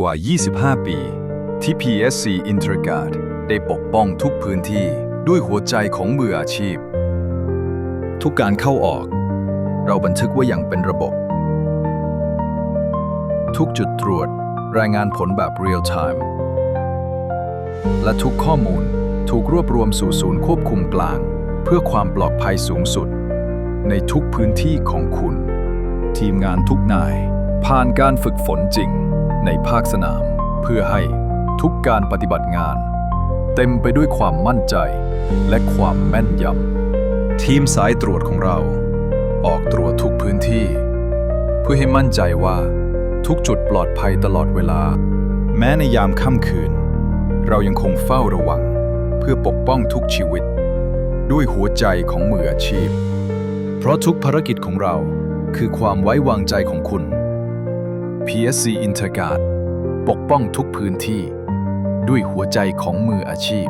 กว่า 25 ปี ที่ PSC Interguard ได้ปกป้องทุกพื้นที่ด้วยหัวใจของมืออาชีพ ทุกการเข้าออก เราบันทึกไว้อย่างเป็นระบบ ทุกจุดตรวจรายงานผลแบบ real time และทุกข้อมูลถูกรวบรวมสู่ศูนย์ควบคุมกลาง เพื่อความปลอดภัยสูงสุด ในทุกพื้นที่ของคุณ ทีมงานทุกนาย ผ่านการฝึกฝนจริง ในภาคสนาม เพื่อให้ทุกการปฏิบัติงาน เต็มไปด้วยความมั่นใจ และความแม่นยำทีมสายตรวจของเรา ออกตรวจทุกพื้นที่ เพื่อให้มั่นใจว่าทุกจุดปลอดภัยตลอดเวลา แม้ในยามค่ำคืน เรายังคงเฝ้าระวัง เพื่อปกป้องทุกชีวิต ด้วยหัวใจของมืออาชีพ เพราะทุกภารกิจของเราคือความไว้วางใจของคุณ PSC Interguard ปกป้องทุกพื้นที่ ด้วยหัวใจของมืออาชีพ